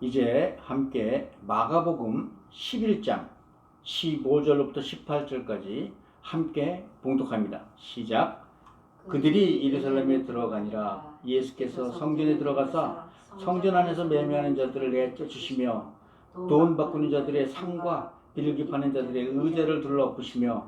이제 함께 마가복음 11장 15절로부터 18절까지 함께 봉독합니다. 시작. 그들이 예루살렘에 들어가니라 예수께서 성전에 들어가사 성전 안에서 매매하는 자들을 내쫓으시며 돈 바꾸는 자들의 상과 빌기 파는 자들의 의자를 둘러엎으시며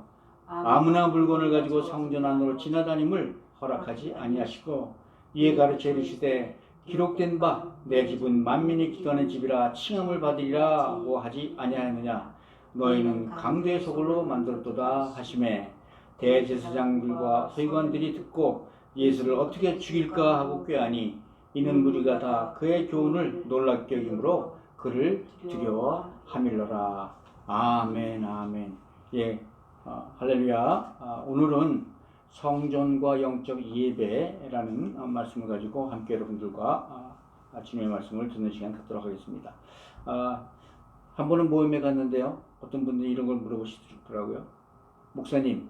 아무나 물건을 가지고 성전 안으로 지나다님을 허락하지 아니하시고 이에 가르쳐 이르시되 기록된 바내 집은 만민이 기도하는 집이라 칭함을 받으리라고 하지 아니하느냐? 너희는 강도의 소굴로 만들었도다 하심에 대제사장들과 서기관들이 듣고 예수를 어떻게 죽일까 하고 꾀하니 이는 무리가 다 그의 교훈을 놀랍게 여김으로 그를 두려워함일러라. 아멘 아멘. 예 어, 할렐루야. 아, 오늘은 성전과 영적 예배라는 어, 말씀을 가지고 함께 여러분들과 아, 아침의 말씀을 듣는 시간 갖도록 하겠습니다 아, 한 번은 모임에 갔는데요 어떤 분들이 이런 걸 물어보시더라고요 목사님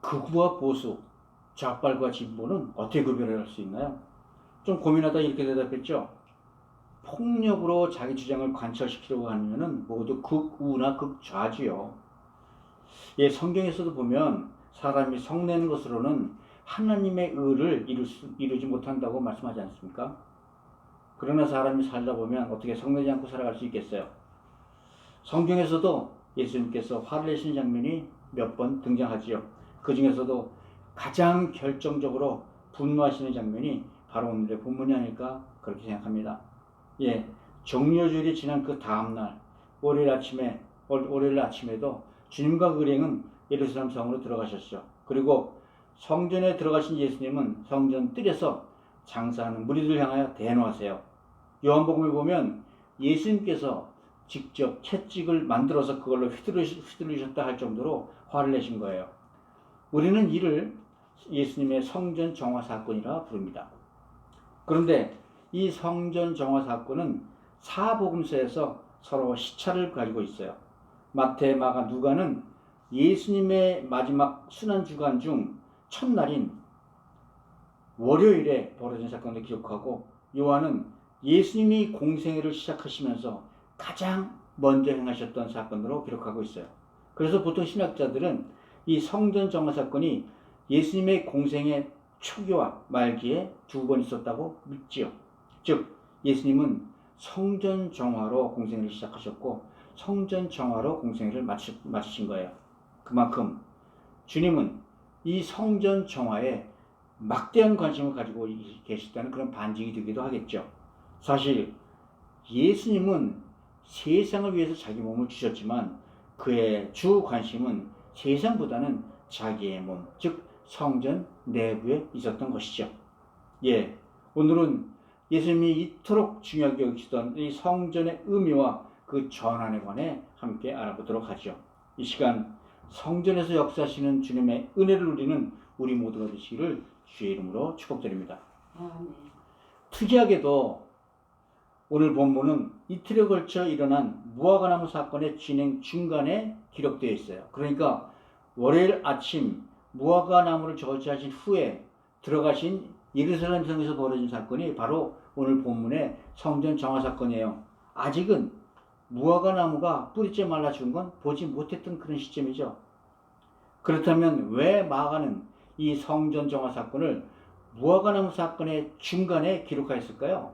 극우와 보수 좌빨과 진보는 어떻게 구별할 수 있나요? 좀 고민하다 이렇게 대답했죠. 폭력으로 자기 주장을 관철시키려고 하면은 모두 극우나 극좌지요. 예, 성경에서도 보면 사람이 성내는 것으로는 하나님의 의를 수, 이루지 못한다고 말씀하지 않습니까? 그러나 사람이 살다 보면 어떻게 성내지 않고 살아갈 수 있겠어요? 성경에서도 예수님께서 화를 내신 장면이 몇 번 등장하지요. 그 중에서도 가장 결정적으로 분노하시는 장면이 바로 오늘의 본문이 아닐까 그렇게 생각합니다. 예, 정료절이 지난 그 다음날 월요일 아침에 월- 월요일 아침에도 주님과 그 일행은 예루살렘 성으로 들어가셨죠. 그리고 성전에 들어가신 예수님은 성전 뜰에서 장사하는 무리들 향하여 대노하세요. 요한복음에 보면 예수님께서 직접 채찍을 만들어서 그걸로 휘두르셨다 할 정도로 화를 내신 거예요. 우리는 이를 예수님의 성전 정화 사건이라 부릅니다. 그런데 이 성전 정화 사건은 사복음서에서 서로 시차를 가지고 있어요. 마태, 마가, 누가는 예수님의 마지막 순환 주간 중 첫날인 월요일에 벌어진 사건을 기록하고 요한은 예수님이 공생애를 시작하시면서 가장 먼저 행하셨던 사건으로 기록하고 있어요. 그래서 보통 신학자들은 이 성전 정화 사건이 예수님의 공생의 초기와 말기에 두 번 있었다고 믿지요. 즉 예수님은 성전 정화로 공생을 시작하셨고 성전 정화로 공생을 마치, 마치신 거예요. 그만큼 주님은 이 성전 정화에 막대한 관심을 가지고 계시다는 그런 반증이 되기도 하겠죠. 사실 예수님은 세상을 위해서 자기 몸을 주셨지만 그의 주 관심은 세상보다는 자기의 몸, 즉 성전 내부에 있었던 것이죠. 예, 오늘은 예수님이 이토록 중요하게 여기시던 이 성전의 의미와 그 전환에 관해 함께 알아보도록 하죠. 이 시간 성전에서 역사하시는 주님의 은혜를 누리는 우리 모두가 되시기를 주의 이름으로 축복드립니다. 아멘. 특이하게도 오늘 본문은 이틀에 걸쳐 일어난 무화과나무 사건의 진행 중간에 기록되어 있어요. 그러니까 월요일 아침 무화과나무를 저지하신 후에 들어가신 예루살렘 성에서 벌어진 사건이 바로 오늘 본문의 성전 정화 사건이에요. 아직은 무화과 나무가 뿌리째 말라 죽은 건 보지 못했던 그런 시점이죠. 그렇다면 왜 마가는 이 성전 정화 사건을 무화과 나무 사건의 중간에 기록하였을까요?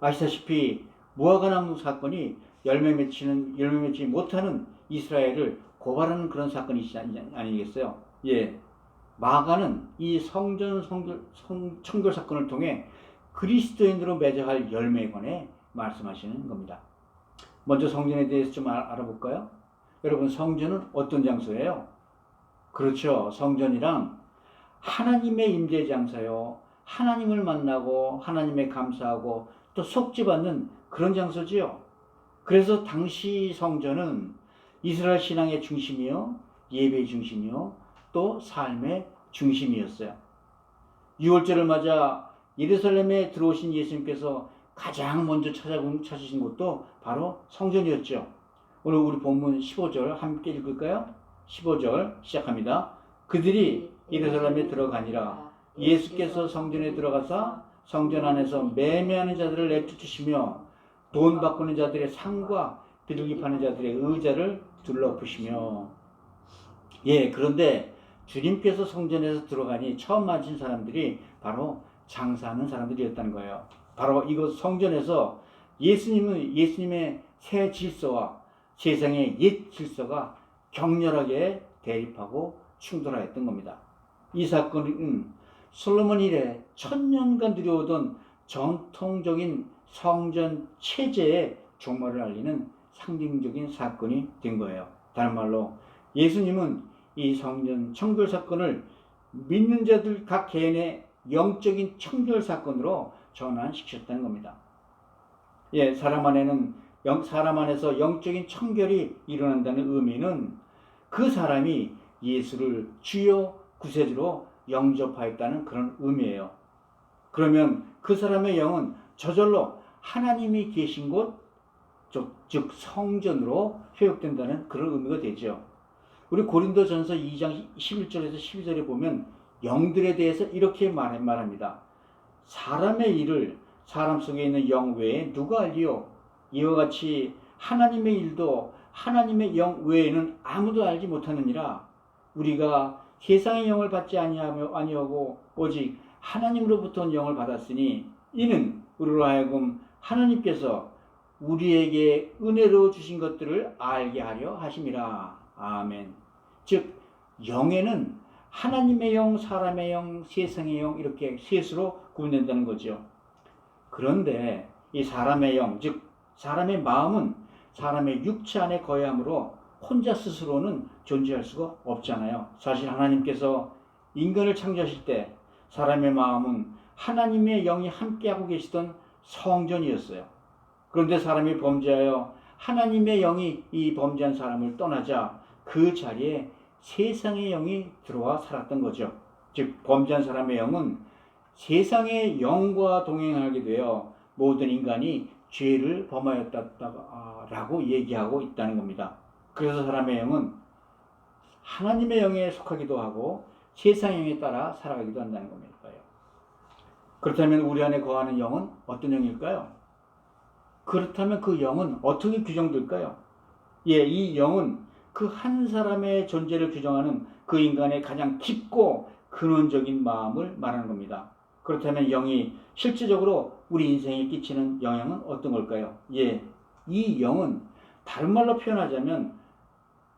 아시다시피 무화과 나무 사건이 열매 맺히는 열매 맺지 못하는 이스라엘을 고발하는 그런 사건이지 아니- 아니겠어요? 예, 마가는 이 성전 성결, 성, 청결 사건을 통해 그리스도인으로 맺어야 할 열매에 관해 말씀하시는 겁니다. 먼저 성전에 대해서 좀 알- 알아볼까요? 여러분 성전은 어떤 장소예요? 그렇죠. 성전이랑 하나님의 임재 장소요. 하나님을 만나고 하나님의 감사하고 또 속죄받는 그런 장소지요. 그래서 당시 성전은 이스라엘 신앙의 중심이요, 예배의 중심이요, 또 삶의 중심이었어요. 6월절을 맞아 예루살렘에 들어오신 예수님께서 가장 먼저 찾아본 찾으신 곳도 바로 성전이었죠. 오늘 우리 본문 15절 함께 읽을까요? 15절 시작합니다. 그들이 예루살렘에 들어가니라 예수께서 성전에 들어가사 성전 안에서 매매하는 자들을 내쫓으시며 돈 바꾸는 자들의 상과 비둘기 파는 자들의 의자를 둘러보시며 예 그런데 주님께서 성전에서 들어가니 처음 맞은 사람들이 바로 장사하는 사람들이었다는 거예요. 바로 이곳 성전에서 예수님은 예수님의 새 질서와 세상의 옛 질서가 격렬하게 대립하고 충돌하였던 겁니다. 이 사건은 솔로몬 이래 천년간 누려오던 전통적인 성전 체제의 종말을 알리는 상징적인 사건이 된 거예요. 다른 말로 예수님은 이 성전 청결 사건을 믿는 자들 각 개인의 영적인 청결 사건으로 전환시켰다는 겁니다. 예, 사람 안에는 영, 사람 안에서 영적인 청결이 일어난다는 의미는 그 사람이 예수를 주요 구세주로 영접하였다는 그런 의미예요. 그러면 그 사람의 영은 저절로 하나님이 계신 곳, 즉, 즉 성전으로 회복된다는 그런 의미가 되죠. 우리 고린도전서 2장 11절에서 12절에 보면 영들에 대해서 이렇게 말- 말합니다. 사람의 일을 사람 속에 있는 영 외에 누가 알리요? 이와 같이 하나님의 일도 하나님의 영 외에는 아무도 알지 못하느니라. 우리가 세상의 영을 받지 아니하며 아니하고 오직 하나님으로부터 온 영을 받았으니 이는 우리로 하여금 하나님께서 우리에게 은혜로 주신 것들을 알게 하려 하심이라. 아멘. 즉 영에는 하나님의 영, 사람의 영, 세상의 영 이렇게 셋으로 구분된다는 거죠. 그런데 이 사람의 영, 즉 사람의 마음은 사람의 육체 안에 거해함으로 혼자 스스로는 존재할 수가 없잖아요. 사실 하나님께서 인간을 창조하실 때 사람의 마음은 하나님의 영이 함께하고 계시던 성전이었어요. 그런데 사람이 범죄하여 하나님의 영이 이 범죄한 사람을 떠나자 그 자리에 세상의 영이 들어와 살았던 거죠. 즉 범죄한 사람의 영은 세상의 영과 동행하게 되어 모든 인간이 죄를 범하였다라고 얘기하고 있다는 겁니다. 그래서 사람의 영은 하나님의 영에 속하기도 하고 세상의 영에 따라 살아가기도 한다는 겁니다. 그렇다면 우리 안에 거하는 영은 어떤 영일까요? 그렇다면 그 영은 어떻게 규정될까요? 예, 이 영은 그 한 사람의 존재를 규정하는 그 인간의 가장 깊고 근원적인 마음을 말하는 겁니다. 그렇다면 영이 실질적으로 우리 인생에 끼치는 영향은 어떤 걸까요? 예, 이 영은 다른 말로 표현하자면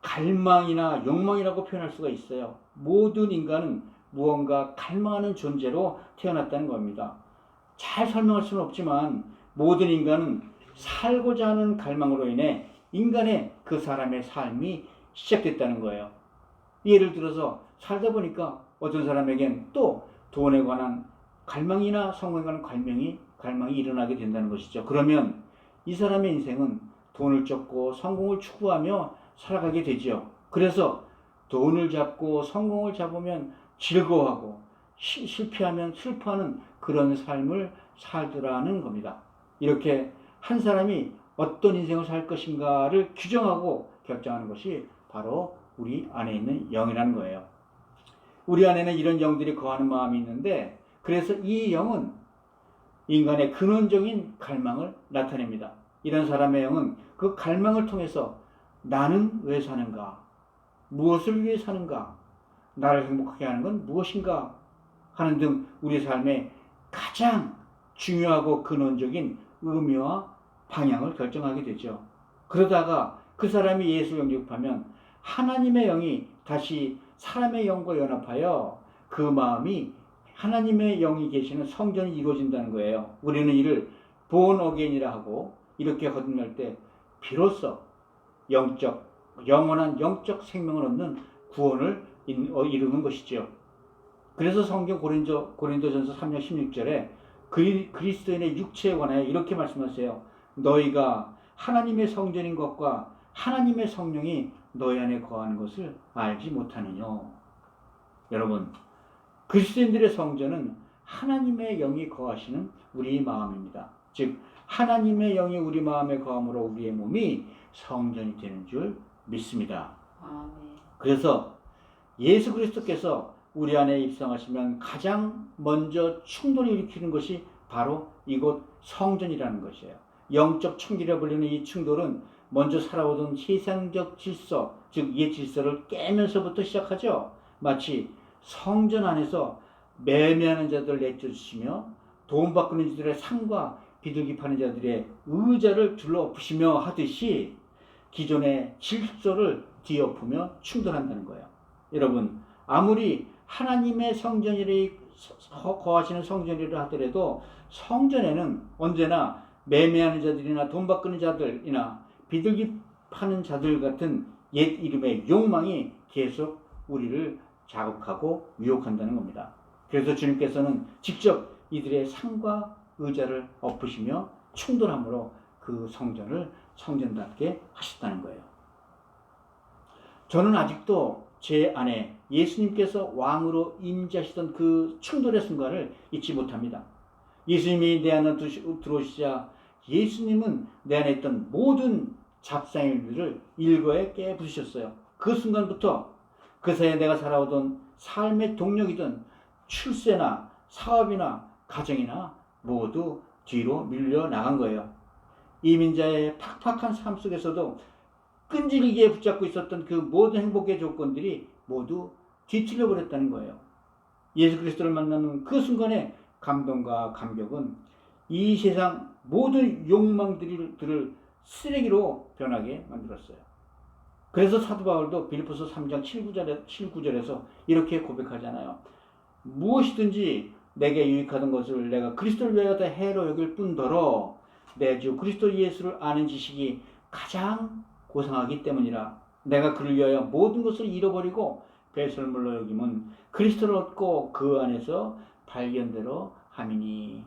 갈망이나 욕망이라고 표현할 수가 있어요. 모든 인간은 무언가 갈망하는 존재로 태어났다는 겁니다. 잘 설명할 수는 없지만 모든 인간은 살고자 하는 갈망으로 인해 인간의 그 사람의 삶이 시작됐다는 거예요. 예를 들어서 살다 보니까 어떤 사람에겐 또 돈에 관한 갈망이나 성공에 관한 갈망이 갈망이 일어나게 된다는 것이죠. 그러면 이 사람의 인생은 돈을 쫓고 성공을 추구하며 살아가게 되죠. 그래서 돈을 잡고 성공을 잡으면 즐거워하고 시- 실패하면 슬퍼하는 그런 삶을 살더라는 겁니다. 이렇게 한 사람이 어떤 인생을 살 것인가를 규정하고 결정하는 것이 바로 우리 안에 있는 영이라는 거예요. 우리 안에는 이런 영들이 거하는 마음이 있는데 그래서 이 영은 인간의 근원적인 갈망을 나타냅니다. 이런 사람의 영은 그 갈망을 통해서 나는 왜 사는가? 무엇을 위해 사는가? 나를 행복하게 하는 건 무엇인가? 하는 등 우리 삶의 가장 중요하고 근원적인 의미와 방향을 결정하게 되죠. 그러다가 그 사람이 예수를 영접하면 하나님의 영이 다시 사람의 영과 연합하여 그 마음이 하나님의 영이 계시는 성전이 이루어진다는 거예요. 우리는 이를 본 어게인이라 하고 이렇게 거듭날 때 비로소 영적 영원한 영적 생명을 얻는 구원을 인- 어, 이루는 것이죠. 그래서 성경 고린도 고린도전서 3장 16절에 그리, 그리스도인의 육체에 관하여 이렇게 말씀하세요. 너희가 하나님의 성전인 것과 하나님의 성령이 너희 안에 거하는 것을 알지 못하느냐. 여러분, 그리스도인들의 성전은 하나님의 영이 거하시는 우리 마음입니다. 즉 하나님의 영이 우리 마음에 거함으로 우리의 몸이 성전이 되는 줄 믿습니다. 그래서 예수 그리스도께서 우리 안에 입성하시면 가장 먼저 충돌을 일으키는 것이 바로 이곳 성전이라는 것이에요. 영적 청기라 불리는 이 충돌은 먼저 살아오던 세상적 질서, 즉 옛 질서를 깨면서부터 시작하죠. 마치 성전 안에서 매매하는 자들을 내쫓으시며 돈 바꾸는 자들의 상과 비둘기 파는 자들의 의자를 둘러엎으시며 하듯이 기존의 질서를 뒤엎으며 충돌한다는 거예요. 여러분, 아무리 하나님의 성전이라 거하시는 성전이라 하더라도 성전에는 언제나 매매하는 자들이나 돈 바꾸는 자들이나 비둘기 파는 자들 같은 옛 이름의 욕망이 계속 우리를 자극하고 유혹한다는 겁니다. 그래서 주님께서는 직접 이들의 상과 의자를 엎으시며 충돌함으로 그 성전을 성전답게 하셨다는 거예요. 저는 아직도 제 안에 예수님께서 왕으로 임재하시던 그 충돌의 순간을 잊지 못합니다. 예수님이 내 안에 들어오시자 예수님은 내 안에 있던 모든 잡상일들을 일거에 깨부수셨어요. 그 순간부터 그 사이에 내가 살아오던 삶의 동력이든 출세나 사업이나 가정이나 모두 뒤로 밀려 나간 거예요. 이민자의 팍팍한 삶 속에서도 끈질기게 붙잡고 있었던 그 모든 행복의 조건들이 모두 뒤틀려 버렸다는 거예요. 예수 그리스도를 만나는 그 순간의 감동과 감격은 이 세상 모든 욕망들을 쓰레기로 변하게 만들었어요. 그래서 사도 바울도 빌리포스 3장 7, 9절에서 이렇게 고백하잖아요. 무엇이든지 내게 유익하던 것을 내가 그리스도를 위하여 다 해로 여길 뿐더러 내 주 그리스도 예수를 아는 지식이 가장 고상하기 때문이라 내가 그를 위하여 모든 것을 잃어버리고 배설물로 여김은 그리스도를 얻고 그 안에서 발견대로 함이니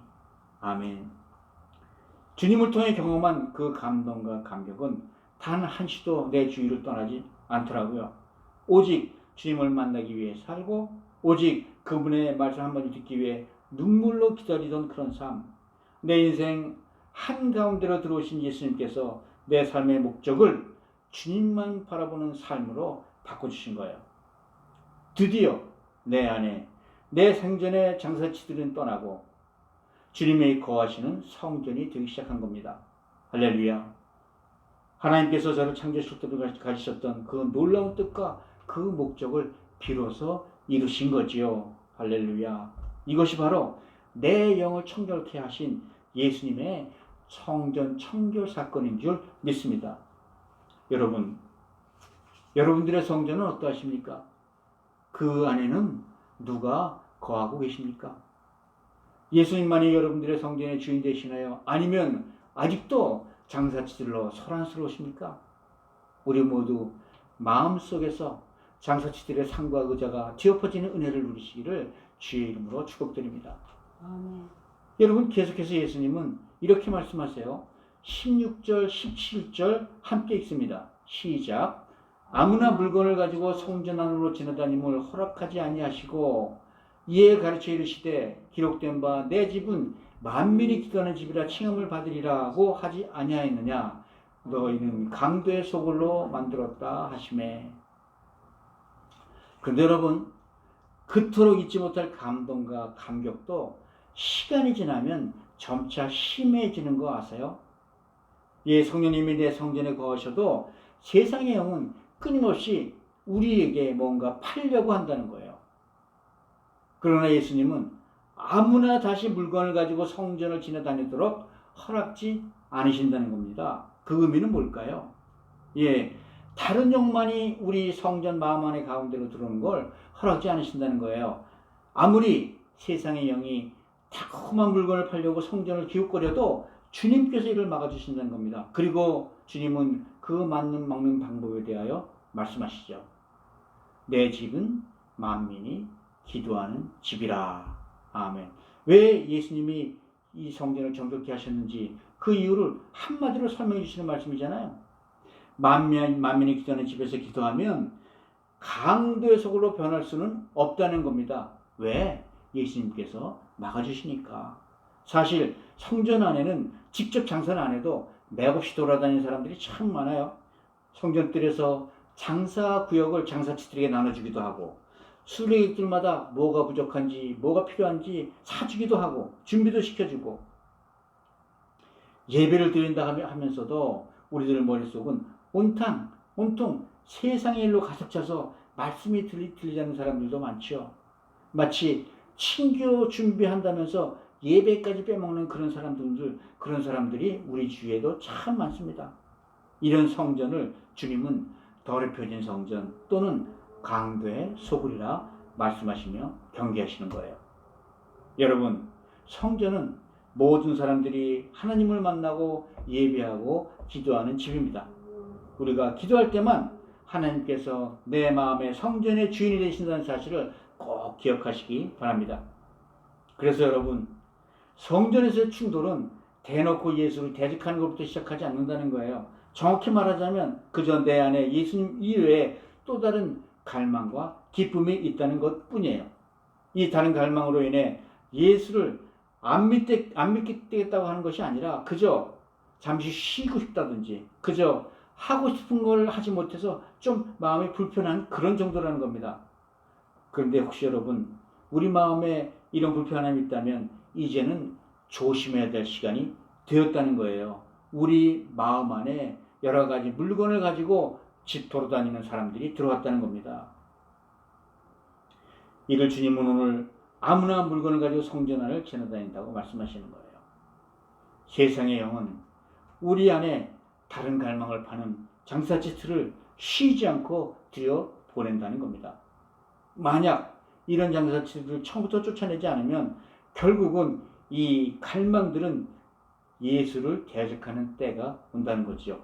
아멘. 주님을 통해 경험한 그 감동과 감격은 단 한시도 내 주위를 떠나지 않더라고요. 오직 주님을 만나기 위해 살고 오직 그분의 말씀 한마디 듣기 위해 눈물로 기다리던 그런 삶. 내 인생 한가운데로 들어오신 예수님께서 내 삶의 목적을 주님만 바라보는 삶으로 바꿔주신 거예요. 드디어 내 안에 내 생전의 장사치들은 떠나고 주님의 거하시는 성전이 되기 시작한 겁니다. 할렐루야. 하나님께서 저를 창조하실 때 가지셨던 그 놀라운 뜻과 그 목적을 비로소 이루신 거지요. 할렐루야. 이것이 바로 내 영을 청결케 하신 예수님의 성전 청결 사건인 줄 믿습니다. 여러분, 여러분들의 성전은 어떠하십니까? 그 안에는 누가 거하고 계십니까? 예수님만이 여러분들의 성전의 주인 되시나요? 아니면 아직도 장사치들로 소란스러우십니까? 우리 모두 마음속에서 장사치들의 상과 의자가 뒤엎어지는 은혜를 누리시기를 주의 이름으로 축복드립니다. 아멘. 여러분 계속해서 예수님은 이렇게 말씀하세요. 16절, 17절 함께 읽습니다. 시작. 아무나 물건을 가지고 성전 안으로 지나다님을 허락하지 아니하시고 이에 가르쳐 이르시되 기록된 바 내 집은 만민이 기도하는 집이라 칭함을 받으리라고 하지 아니하였느냐 너희는 강도의 소굴로 만들었다 하심에 그런데 여러분 그토록 잊지 못할 감동과 감격도 시간이 지나면 점차 심해지는 거 아세요? 예, 성령님이 내 성전에 거하셔도 세상의 영은 끊임없이 우리에게 뭔가 팔려고 한다는 거예요. 그러나 예수님은 아무나 다시 물건을 가지고 성전을 지나다니도록 허락지 않으신다는 겁니다. 그 의미는 뭘까요? 예, 다른 영만이 우리 성전 마음 안에 가운데로 들어오는 걸 허락지 않으신다는 거예요. 아무리 세상의 영이 달콤한 물건을 팔려고 성전을 기웃거려도 주님께서 이를 막아주신다는 겁니다. 그리고 주님은 그 맞는 막는 방법에 대하여 말씀하시죠. 내 집은 만민이 기도하는 집이라. 아멘. 왜 예수님이 이 성전을 정결케 하셨는지 그 이유를 한마디로 설명해 주시는 말씀이잖아요. 만민, 만민이 기도하는 집에서 기도하면 강도의 속으로 변할 수는 없다는 겁니다. 왜? 예수님께서 막아주시니까. 사실 성전 안에는 직접 장사는 안 해도 맥없이 돌아다니는 사람들이 참 많아요. 성전들에서 장사 구역을 장사치들에게 나눠주기도 하고 수레객들마다 뭐가 부족한지 뭐가 필요한지 사주기도 하고 준비도 시켜주고 예배를 드린다 하면서도 우리들 머릿속은 온탕, 온통 세상의 일로 가득 차서 말씀이 들리, 들리지 않는 사람들도 많죠. 마치 친교 준비한다면서 예배까지 빼먹는 그런 사람들, 그런 사람들이 우리 주위에도 참 많습니다. 이런 성전을 주님은 더럽혀진 성전 또는 강도의 소굴이라 말씀하시며 경계하시는 거예요. 여러분, 성전은 모든 사람들이 하나님을 만나고 예배하고 기도하는 집입니다. 우리가 기도할 때만 하나님께서 내 마음의 성전의 주인이 되신다는 사실을 꼭 기억하시기 바랍니다. 그래서 여러분, 성전에서의 충돌은 대놓고 예수를 대적하는 것부터 시작하지 않는다는 거예요. 정확히 말하자면 그저 내 안에 예수님 이외에 또 다른 갈망과 기쁨이 있다는 것 뿐이에요. 이 다른 갈망으로 인해 예수를 안, 믿게, 안 믿겠다고 하는 것이 아니라 그저 잠시 쉬고 싶다든지 그저 하고 싶은 걸 하지 못해서 좀 마음이 불편한 그런 정도라는 겁니다. 그런데 혹시 여러분 우리 마음에 이런 불편함이 있다면 이제는 조심해야 될 시간이 되었다는 거예요. 우리 마음 안에 여러 가지 물건을 가지고 집 돌아다니는 사람들이 들어왔다는 겁니다. 이를 주님은 오늘 아무나 물건을 가지고 성전 안을 지나다닌다고 말씀하시는 거예요. 세상의 영은 우리 안에 다른 갈망을 파는 장사치트를 쉬지 않고 들여 보낸다는 겁니다. 만약 이런 장사치트를 처음부터 쫓아내지 않으면 결국은 이 갈망들은 예수를 대적하는 때가 온다는 거죠.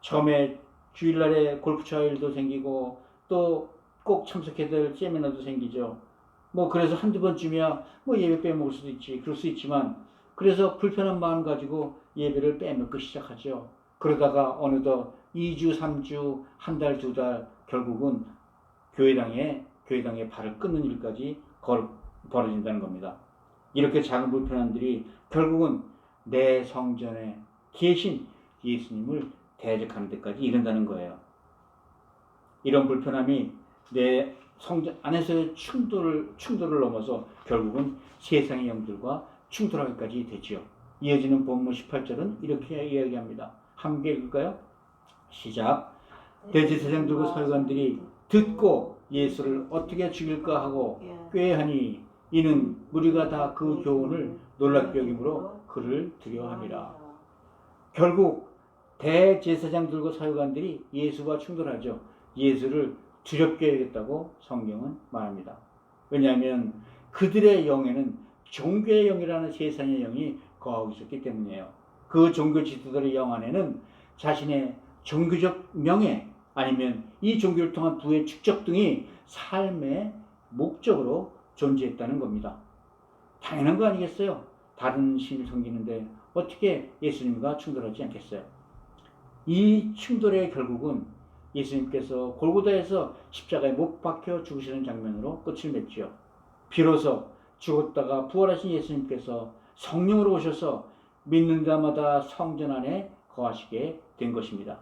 처음에 주일날에 골프 차일도 생기고 또 꼭 참석해야 될 세미나도 생기죠. 뭐 그래서 한두 번쯤이야 뭐 예배 빼먹을 수도 있지 그럴 수 있지만 그래서 불편한 마음 가지고 예배를 빼먹기 시작하죠. 그러다가 어느덧 2주, 3주, 한 달, 두 달 결국은 교회당에 교회당에 발을 끊는 일까지 걸, 벌어진다는 겁니다. 이렇게 작은 불편함들이 결국은 내 성전에 계신 예수님을 대적하는 데까지 이른다는 거예요. 이런 불편함이 내 성전 안에서의 충돌을 충돌을 넘어서 결국은 세상의 영들과 충돌하기까지 되지요. 이어지는 본문 18절은 이렇게 이야기합니다. 함께 읽을까요? 시작. 대제사장들과 서기관들이 듣고 예수를 어떻게 죽일까 하고 꾀하니 이는 무리가 다 그 교훈을 놀랍게 여김으로 그를 두려워함이라. 결국 대제사장 들과 서기관들이 예수와 충돌하죠. 예수를 두렵게 여겼다고 성경은 말합니다. 왜냐하면 그들의 영에는 종교의 영이라는 세상의 영이 거하고 있었기 때문이에요. 그 종교 지도들의 영 안에는 자신의 종교적 명예 아니면 이 종교를 통한 부의 축적 등이 삶의 목적으로 존재했다는 겁니다. 당연한 거 아니겠어요? 다른 신을 섬기는데 어떻게 예수님과 충돌하지 않겠어요? 이 충돌의 결국은 예수님께서 골고다에서 십자가에 못 박혀 죽으시는 장면으로 끝을 맺지요. 비로소 죽었다가 부활하신 예수님께서 성령으로 오셔서 믿는 자마다 성전 안에 거하시게 된 것입니다.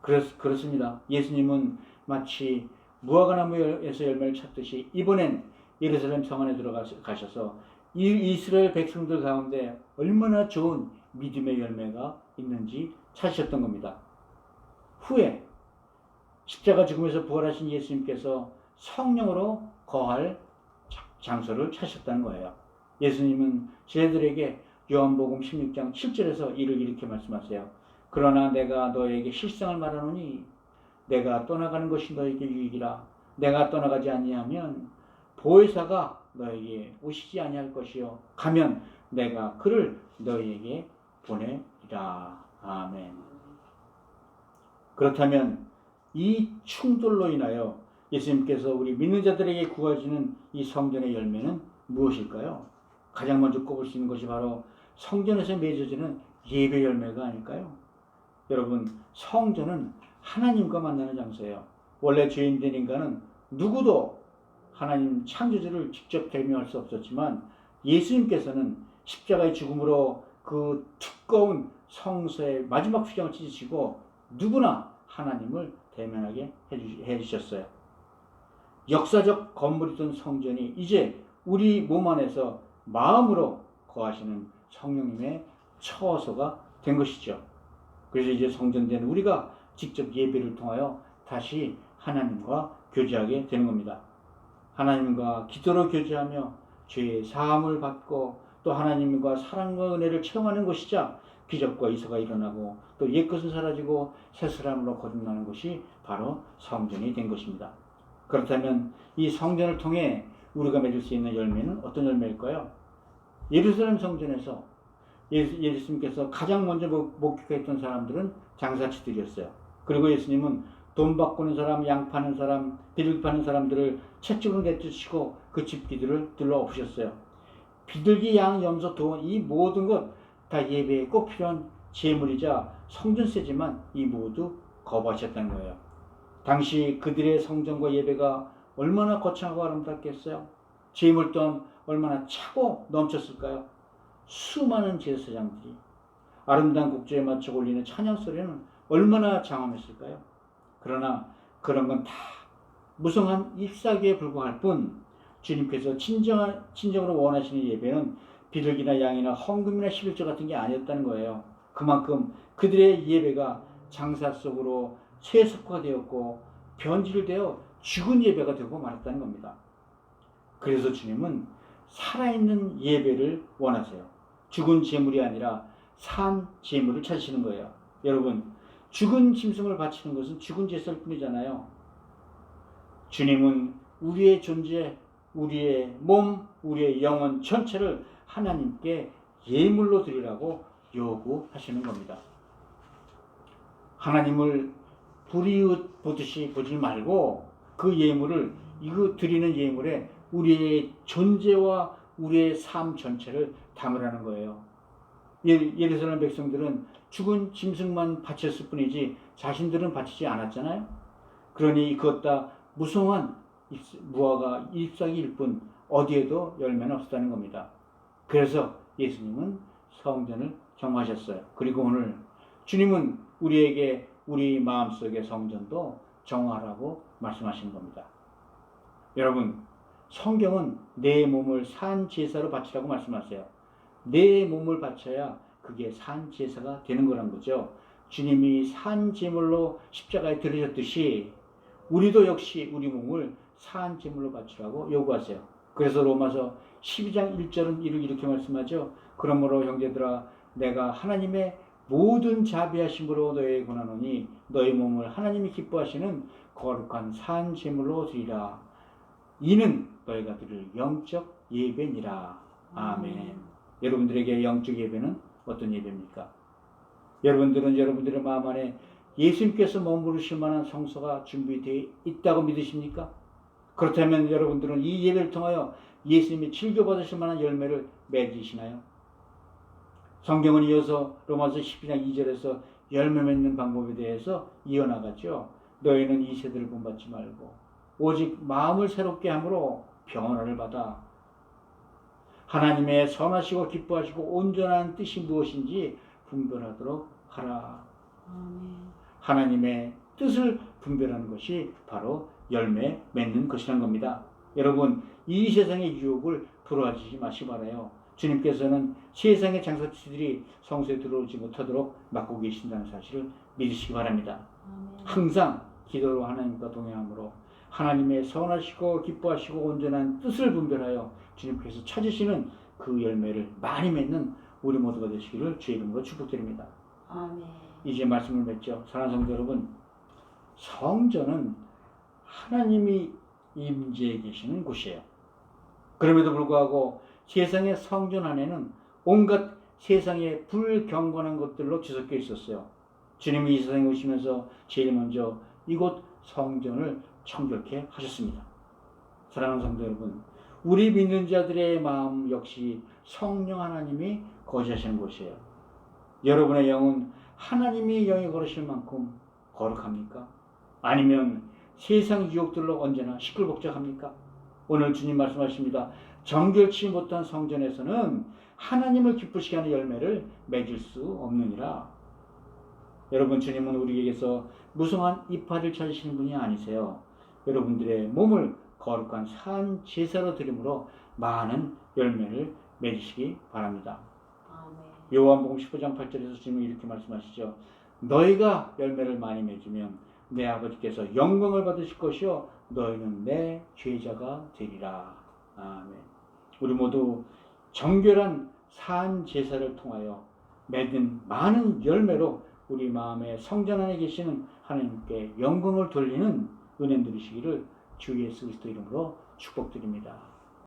그렇, 그렇습니다. 예수님은 마치 무화과나무에서 열매를 찾듯이 이번엔 예루살렘 성 안에 들어가셔서 이 이스라엘 백성들 가운데 얼마나 좋은 믿음의 열매가 있는지 찾으셨던 겁니다. 후에 십자가 죽음에서 부활하신 예수님께서 성령으로 거할 장소를 찾으셨다는 거예요. 예수님은 제자들에게 요한복음 16장 7절에서 이를 이렇게 말씀하세요. 그러나 내가 너에게 실상을 말하노니 내가 떠나가는 것이 너에게 유익이라 내가 떠나가지 아니하면 보혜사가 너에게 오시지 아니할 것이요 가면 내가 그를 너희에게 보내리라 아멘. 그렇다면 이 충돌로 인하여 예수님께서 우리 믿는 자들에게 구하시는 이 성전의 열매는 무엇일까요? 가장 먼저 꼽을 수 있는 것이 바로 성전에서 맺어지는 예배 열매가 아닐까요? 여러분, 성전은 하나님과 만나는 장소예요. 원래 죄인 된 인간은 누구도 하나님 창조주를 직접 대명할 수 없었지만 예수님께서는 십자가의 죽음으로 그 두꺼운 성서의 마지막 휘장을 찢으시고 누구나 하나님을 대면하게 해주셨어요. 역사적 건물이던 성전이 이제 우리 몸 안에서 마음으로 거하시는 성령님의 처소가 된 것이죠. 그래서 이제 성전된 우리가 직접 예배를 통하여 다시 하나님과 교제하게 되는 겁니다. 하나님과 기도로 교제하며 죄의 사함을 받고 또 하나님과 사랑과 은혜를 체험하는 것이자 기적과 이서가 일어나고 또 옛것은 사라지고 새 사람으로 거듭나는 것이 바로 성전이 된 것입니다. 그렇다면 이 성전을 통해 우리가 맺을 수 있는 열매는 어떤 열매일까요? 예루살렘 성전에서 예수, 예수님께서 가장 먼저 목- 목격했던 사람들은 장사치들이었어요. 그리고 예수님은 돈 바꾸는 사람, 양 파는 사람, 비둘기 파는 사람들을 채찍으로 내쫓으시고 그 집기들을 들러 엎으셨어요. 비둘기, 양, 염소, 돈, 이 모든 것 다 예배에 꼭 필요한 제물이자 성전세지만 이 모두 거부하셨다는 거예요. 당시 그들의 성전과 예배가 얼마나 거창하고 아름답겠어요? 제물 또한 얼마나 차고 넘쳤을까요? 수많은 제사장들이 아름다운 곡조에 맞춰 올리는 찬양 소리는 얼마나 장엄했을까요? 그러나 그런 건 다 무성한 잎사귀에 불과할 뿐 주님께서 친정한, 친정으로 원하시는 예배는 비둘기나 양이나 헌금이나 11조 같은 게 아니었다는 거예요. 그만큼 그들의 예배가 장사 속으로 세속화되었고 변질되어 죽은 예배가 되고 말았다는 겁니다. 그래서 주님은 살아있는 예배를 원하세요. 죽은 제물이 아니라 산 제물을 찾으시는 거예요. 여러분, 죽은 짐승을 바치는 것은 죽은 제사일 뿐이잖아요. 주님은 우리의 존재, 우리의 몸, 우리의 영혼 전체를 하나님께 예물로 드리라고 요구하시는 겁니다. 하나님을 불이웃 보듯이 보지 말고 그 예물을 이거 드리는 예물에 우리의 존재와 우리의 삶 전체를 담으라는 거예요. 예- 예루살렘 백성들은 죽은 짐승만 바쳤을 뿐이지 자신들은 바치지 않았잖아요. 그러니 그것 다 무성한 잎- 무화과 잎사귀일 뿐 어디에도 열매는 없었다는 겁니다. 그래서 예수님은 성전을 정하셨어요. 그리고 오늘 주님은 우리에게 우리 마음속의 성전도 정하라고 말씀하시는 겁니다. 여러분, 성경은 내 몸을 산 제사로 바치라고 말씀하세요. 내 몸을 바쳐야 그게 산 제사가 되는 거란 거죠. 주님이 산 제물로 십자가에 들으셨듯이 우리도 역시 우리 몸을 산 제물로 바치라고 요구하세요. 그래서 로마서 12장 1절은 이를 이렇게 말씀하죠. 그러므로 형제들아 내가 하나님의 모든 자비하심으로 너희에 권하노니 너희 몸을 하나님이 기뻐하시는 거룩한 산 제물로 드리라. 이는 너희가 드릴 영적 예배니라. 아멘. 여러분들에게 영적 예배는 어떤 예배입니까? 여러분들은 여러분들의 마음 안에 예수님께서 머무르실 만한 성소가 준비되어 있다고 믿으십니까? 그렇다면 여러분들은 이 예배를 통하여 예수님이 즐겨받으실 만한 열매를 맺으시나요? 성경은 이어서 로마서 12장 2절에서 열매 맺는 방법에 대해서 이어나가죠. 너희는 이 세대를 본받지 말고 오직 마음을 새롭게 함으로 변화를 받아 하나님의 선하시고 기뻐하시고 온전한 뜻이 무엇인지 분별하도록 하라. 아멘. 하나님의 뜻을 분별하는 것이 바로 열매 맺는 것이란 겁니다. 여러분, 이 세상의 유혹을 부러워하지 마시 바라요. 주님께서는 세상의 장사치들이 성소에 들어오지 못하도록 막고 계신다는 사실을 믿으시기 바랍니다. 항상 기도로 하나님과 동행함으로 하나님의 선하시고 기뻐하시고 온전한 뜻을 분별하여 주님께서 찾으시는 그 열매를 많이 맺는 우리 모두가 되시기를 주의 이름으로 축복드립니다. 아멘. 이제 말씀을 맺죠. 사랑하는 성도 여러분, 성전은 하나님이 임재해 계시는 곳이에요. 그럼에도 불구하고 세상의 성전 안에는 온갖 세상의 불경건한 것들로 뒤섞여 있었어요. 주님이 이 세상에 오시면서 제일 먼저 이곳 성전을 청결케 하셨습니다. 사랑하는 성도 여러분, 우리 믿는 자들의 마음 역시 성령 하나님이 거주하시는 곳이에요. 여러분의 영은 하나님이 영에 걸으실 만큼 거룩합니까? 아니면 세상 유혹들로 언제나 시끌벅적합니까? 오늘 주님 말씀하십니다. 정결치 못한 성전에서는 하나님을 기쁘시게 하는 열매를 맺을 수 없느니라. 여러분 주님은 우리에게서 무성한 이파를 찾으시는 분이 아니세요. 여러분들의 몸을 거룩한 산 제사로 드림으로 많은 열매를 맺으시기 바랍니다. 요한복음 15장 8절에서 주님이 이렇게 말씀하시죠. 너희가 열매를 많이 맺으면 내 아버지께서 영광을 받으실 것이요 너희는 내 죄자가 되리라. 아멘. 우리 모두 정결한 산 제사를 통하여 맺은 많은 열매로 우리 마음의 성전 안에 계시는 하나님께 영광을 돌리는 은혜 누리시기를 주 예수 그리스도 이름으로 축복드립니다.